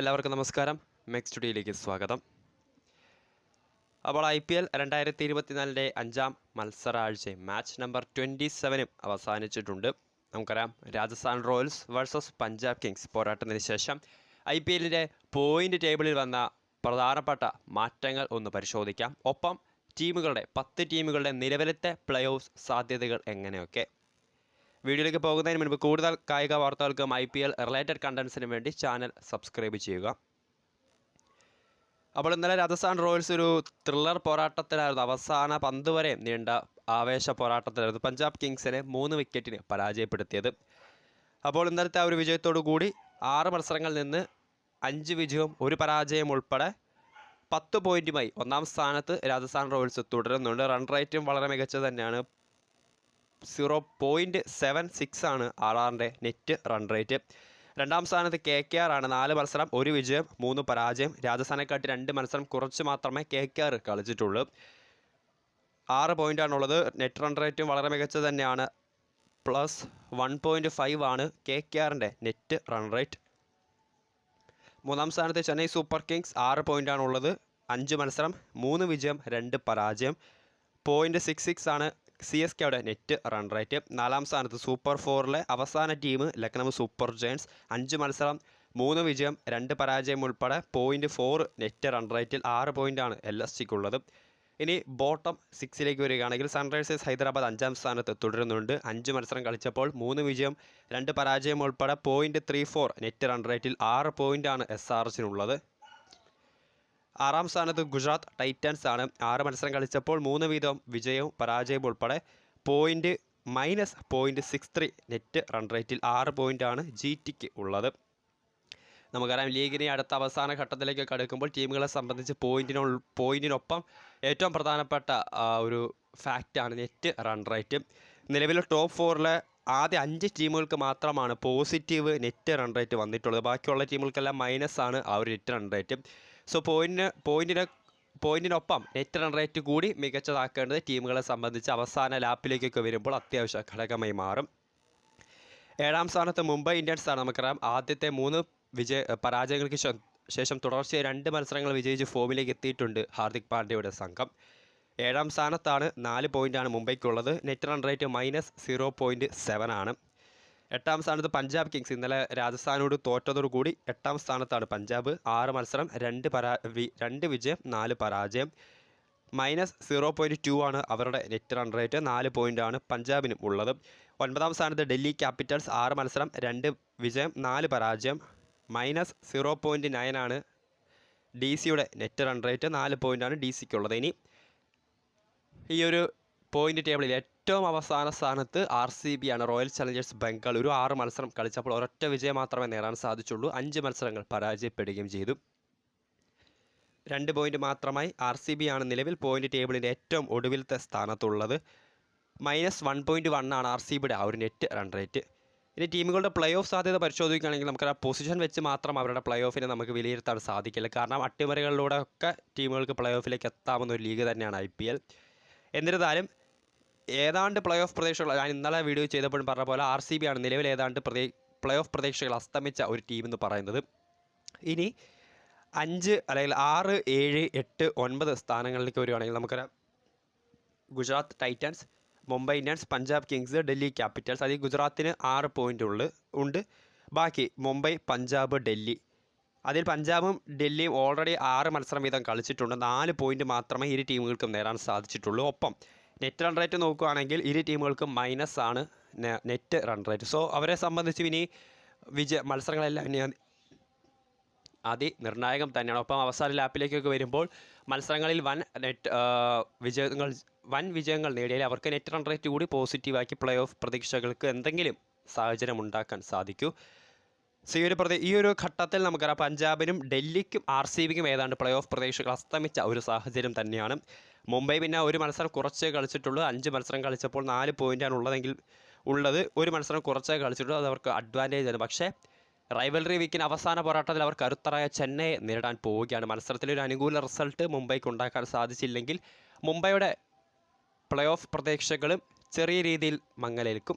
എല്ലാവർക്കും നമസ്കാരം. മെക്സ് സ്റ്റുഡിയോയിലേക്ക് സ്വാഗതം. അപ്പോൾ ഐ പി എൽ രണ്ടായിരത്തി ഇരുപത്തിനാലിന്റെ അഞ്ചാം മത്സരാഴ്ചയും മാച്ച് നമ്പർ ട്വന്റി സെവനും അവസാനിച്ചിട്ടുണ്ട്. നമുക്കറിയാം Rajasthan royals versus Punjab kings പോരാട്ടത്തിന് ശേഷം ഐ പി എല്ലിന്റെ പോയിന്റ് ടേബിളിൽ വന്ന പ്രധാനപ്പെട്ട മാറ്റങ്ങൾ ഒന്ന് പരിശോധിക്കാം. ഒപ്പം ടീമുകളുടെ പത്ത് ടീമുകളുടെ നിലവിലത്തെ പ്ലേ ഓഫ് സാധ്യതകൾ എങ്ങനെയൊക്കെ? വീഡിയോയിലേക്ക് പോകുന്നതിന് മുൻപ് കൂടുതൽ കായിക വാർത്തകൾക്കും ഐ പി എൽ റിലേറ്റഡ് കണ്ടൻസിനും വേണ്ടി ചാനൽ സബ്സ്ക്രൈബ് ചെയ്യുക. അപ്പോൾ ഇന്നലെ രാജസ്ഥാൻ റോയൽസ് ഒരു ത്രില്ലർ പോരാട്ടത്തിലായിരുന്നു. അവസാന പന്ത് വരെ നീണ്ട ആവേശ പോരാട്ടത്തിലായിരുന്നു പഞ്ചാബ് കിങ്സിനെ മൂന്ന് വിക്കറ്റിന് പരാജയപ്പെടുത്തിയത്. അപ്പോൾ ഇന്നലത്തെ ആ ഒരു വിജയത്തോടു കൂടി ആറ് മത്സരങ്ങളിൽ നിന്ന് അഞ്ച് വിജയവും ഒരു പരാജയം ഉൾപ്പെടെ പത്ത് പോയിന്റുമായി ഒന്നാം സ്ഥാനത്ത് രാജസ്ഥാൻ റോയൽസ് തുടരുന്നുണ്ട്. റൺ റേറ്റും വളരെ മികച്ചത് തന്നെയാണ്. സീറോ പോയിന്റ് സെവൻ സിക്സ് ആണ് ആർ ആറിന്റെ നെറ്റ് റൺ റേറ്റ് രണ്ടാം സ്ഥാനത്ത് കെ കെ ആർ ആണ്. നാല് മത്സരം ഒരു വിജയം മൂന്ന് പരാജയം. രാജസ്ഥാനെക്കാട്ടി രണ്ട് മത്സരം കുറച്ച് മാത്രമേ കെ കെ ആർ കളിച്ചിട്ടുള്ളൂ ആറ് പോയിന്റാണുള്ളത് നെറ്റ് റൺ റേറ്റും വളരെ മികച്ചത് തന്നെയാണ്. പ്ലസ് വൺ പോയിന്റ് ഫൈവ് ആണ് കെ കെ ആറിന്റെ നെറ്റ് റൺ റേറ്റ് മൂന്നാം സ്ഥാനത്ത് ചെന്നൈ സൂപ്പർ കിങ്സ് ആറ് പോയിന്റാണുള്ളത് അഞ്ച് മത്സരം മൂന്ന് വിജയം രണ്ട് പരാജയം. പോയിന്റ് സിക്സ് സിക്സ് ആണ് സി എസ് കെയുടെ നെറ്റ് റൺ റേറ്റ് നാലാം സ്ഥാനത്ത് സൂപ്പർ ഫോറിലെ അവസാന ടീം ലക്നൗ സൂപ്പർ ജയൻസ് അഞ്ച് മത്സരം മൂന്ന് വിജയം രണ്ട് പരാജയം ഉൾപ്പെടെ പോയിന്റ് ഫോർ നെറ്റ് റൺ റേറ്റിൽ ആറ് പോയിന്റാണ് എൽ എസ് സിക്കുള്ളത് ഇനി ബോട്ടം സിക്സിലേക്ക് വരികയാണെങ്കിൽ സൺറൈസേഴ്സ് ഹൈദരാബാദ് അഞ്ചാം സ്ഥാനത്ത് തുടരുന്നുണ്ട്. അഞ്ച് മത്സരം കളിച്ചപ്പോൾ മൂന്ന് വിജയം രണ്ട് പരാജയം ഉൾപ്പെടെ point three four net run റേറ്റിൽ ആറ് പോയിന്റാണ് എസ് ആർ എസിനുള്ളത് ആറാം സ്ഥാനത്ത് ഗുജറാത്ത് ടൈറ്റൻസ് ആണ്. ആറ് മത്സരം കളിച്ചപ്പോൾ മൂന്ന് വീതം വിജയവും പരാജയവും ഉൾപ്പെടെ point minus point six three net run റേറ്റിൽ ആറ് പോയിന്റാണ് ജി ടിക്ക് ഉള്ളത്. നമുക്കറിയാം ലീഗിനെ അടുത്ത അവസാന ഘട്ടത്തിലേക്ക് കടക്കുമ്പോൾ ടീമുകളെ സംബന്ധിച്ച് പോയിന്റിനോ പോയിന്റിനൊപ്പം ഏറ്റവും പ്രധാനപ്പെട്ട ഒരു ഫാക്റ്റാണ് നെറ്റ് റൺ റേറ്റ് നിലവിൽ ടോപ്പ് ഫോറിലെ ആദ്യ അഞ്ച് ടീമുകൾക്ക് മാത്രമാണ് പോസിറ്റീവ് നെറ്റ് റൺ റേറ്റ് വന്നിട്ടുള്ളത്. ബാക്കിയുള്ള ടീമുകൾക്കെല്ലാം മൈനസ് ആണ് ആ ഒരു നെറ്റ് റൺ റേറ്റ് സോ പോയിന്റിന് പോയിന്റിന് പോയിന്റിനൊപ്പം നെറ്റ് റൺ റേറ്റ് കൂടി മികച്ചതാക്കേണ്ടത് ടീമുകളെ സംബന്ധിച്ച് അവസാന ലാപ്പിലേക്കൊക്കെ വരുമ്പോൾ അത്യാവശ്യ ഘടകമായി മാറും. ഏഴാം സ്ഥാനത്ത് മുംബൈ ഇന്ത്യൻസ് ആണ് നമുക്കറിയാം. ആദ്യത്തെ മൂന്ന് വിജയ പരാജയങ്ങൾക്ക് ശേഷം തുടർച്ചയായി രണ്ട് മത്സരങ്ങൾ വിജയിച്ച് ഫോമിലേക്ക് എത്തിയിട്ടുണ്ട് ഹാർദിക് പാണ്ഡ്യയുടെ സംഘം. ഏഴാം സ്ഥാനത്താണ് നാല് പോയിന്റാണ് മുംബൈക്കുള്ളത്. Net run rate minus zero point seven ആണ്. എട്ടാം സ്ഥാനത്ത് പഞ്ചാബ് കിങ്സ്. ഇന്നലെ രാജസ്ഥാനോട് തോറ്റതോടുകൂടി എട്ടാം സ്ഥാനത്താണ് പഞ്ചാബ്. ആറ് മത്സരം രണ്ട് പരാ രണ്ട് വിജയം നാല് പരാജയം. മൈനസ് സീറോ പോയിന്റ് ടു ആണ് അവരുടെ നെറ്റ് റൺ റേറ്റ്. നാല് ആണ് പഞ്ചാബിനും ഉള്ളത്. ഒൻപതാം സ്ഥാനത്ത് ഡൽഹി ക്യാപിറ്റൽസ്. ആറ് മത്സരം രണ്ട് വിജയം നാല് പരാജയം. മൈനസ് സീറോ പോയിന്റ് നയൻ ആണ് ഡി സിയുടെ നെറ്റ് റൺ റേറ്റ്. നാല് പോയിന്റാണ് ഡി സിക്കുള്ളത് ഇനി ഈ ഒരു പോയിന്റ് ടേബിളിൽ ഏറ്റവും അവസാന സ്ഥാനത്ത് ആർ സി ബി ആണ്. റോയൽ ചലഞ്ചേഴ്സ് ബംഗളൂരു ആറ് മത്സരം കളിച്ചപ്പോൾ ഒരൊറ്റ വിജയം മാത്രമേ നേടാൻ സാധിച്ചുള്ളൂ. അഞ്ച് മത്സരങ്ങൾ പരാജയപ്പെടുകയും ചെയ്തു. രണ്ട് പോയിന്റ് മാത്രമായി ആർ സി ബി ആണ് നിലവിൽ പോയിന്റ് ടേബിളിന്റെ ഏറ്റവും ഒടുവിലത്തെ സ്ഥാനത്തുള്ളത്. മൈനസ് വൺ പോയിന്റ് വൺ ആണ് ആർ സി ബിയുടെ ആ ഒരു നെറ്റ് റൺ റേറ്റ് ഇനി ടീമുകളുടെ പ്ലേ ഓഫ് സാധ്യത പരിശോധിക്കുകയാണെങ്കിൽ നമുക്ക് ആ പൊസിഷൻ വെച്ച് മാത്രം അവരുടെ പ്ലേ ഓഫിനെ നമുക്ക് വിലയിരുത്താൻ സാധിക്കില്ല. കാരണം അട്ടിമറികളിലൂടെ ഒക്കെ ടീമുകൾക്ക് പ്ലേ ഓഫിലേക്ക് എത്താവുന്ന ഒരു ലീഗ് തന്നെയാണ് ഐ പി എൽ എന്നിരുന്നാലും ഏതാണ്ട് പ്ലേ ഓഫ് പ്രതീക്ഷകൾ ഞാൻ ഇന്നലെ വീഡിയോ ചെയ്തപ്പോഴും പറഞ്ഞ പോലെ ആർ സി ബി ആണ് നിലവിൽ ഏതാണ്ട് പ്രതീ പ്ലേ ഓഫ് പ്രതീക്ഷകൾ അസ്തമിച്ച ഒരു ടീം എന്ന് പറയുന്നത്. ഇനി അഞ്ച് അല്ലെങ്കിൽ ആറ് ഏഴ് എട്ട് ഒൻപത് സ്ഥാനങ്ങളിലേക്ക് വരികയാണെങ്കിൽ നമുക്കറിയാം. Gujarat titans Mumbai Indians Punjab kings Delhi capitals. അതിൽ ഗുജറാത്തിന് ആറ് പോയിന്റ് ഉള്ളു ഉണ്ട്. ബാക്കി മുംബൈ പഞ്ചാബ് ഡൽഹി. അതിൽ പഞ്ചാബും ഡൽഹിയും ഓൾറെഡി ആറ് മത്സരം വീതം കളിച്ചിട്ടുണ്ട്. നാല് പോയിന്റ് മാത്രമേ ഇരു ടീമുകൾക്കും നേടാൻ സാധിച്ചിട്ടുള്ളൂ. ഒപ്പം നെറ്റ് റൺ റേറ്റ് നോക്കുകയാണെങ്കിൽ ഇരു ടീമുകൾക്കും മൈനസ് ആണ് നെറ്റ് റൺ റേറ്റ് സോ അവരെ സംബന്ധിച്ച് ഇനി വിജയ മത്സരങ്ങളെല്ലാം ഇനി അതിനിർണായകം തന്നെയാണ്. ഒപ്പം അവസാന ലാപ്പിലേക്കൊക്കെ വരുമ്പോൾ മത്സരങ്ങളിൽ വൻ നെറ്റ് വിജയങ്ങൾ വൻ വിജയങ്ങൾ നേടിയാൽ അവർക്ക് നെറ്റ് റൺ റേറ്റ് കൂടി പോസിറ്റീവാക്കി പ്ലേ ഓഫ് പ്രതീക്ഷകൾക്ക് എന്തെങ്കിലും സാഹചര്യം ഉണ്ടാക്കാൻ സാധിക്കൂ. സോ ഈ ഒരു പ്രദേ ഈ ഒരു ഘട്ടത്തിൽ നമുക്കറിയാം പഞ്ചാബിനും ഡൽഹിക്കും ആർ സി ബിക്കും ഏതാണ്ട് പ്ലേ ഓഫ് പ്രതീക്ഷകൾ അസ്തമിച്ച ഒരു സാഹചര്യം തന്നെയാണ്. മുംബൈ പിന്നെ ഒരു മത്സരം കുറച്ചേ കളിച്ചിട്ടുള്ളൂ. അഞ്ച് മത്സരം കളിച്ചപ്പോൾ നാല് പോയിന്റാണ് ഉള്ളതെങ്കിൽ ഉള്ളത്. ഒരു മത്സരം കുറച്ചേ കളിച്ചിട്ടുള്ളൂ. അത് അവർക്ക് അഡ്വാന്റേജ് ആണ്. പക്ഷേ റൈവൽറി വീക്കിന് അവസാന പോരാട്ടത്തിൽ അവർ കരുത്തറായ ചെന്നൈയെ നേരിടാൻ പോവുകയാണ്. മത്സരത്തിൽ ഒരു അനുകൂല റിസൾട്ട് മുംബൈക്ക് ഉണ്ടാക്കാൻ സാധിച്ചില്ലെങ്കിൽ മുംബൈയുടെ പ്ലേ ഓഫ് പ്രതീക്ഷകളും ചെറിയ രീതിയിൽ മങ്ങലേൽക്കും.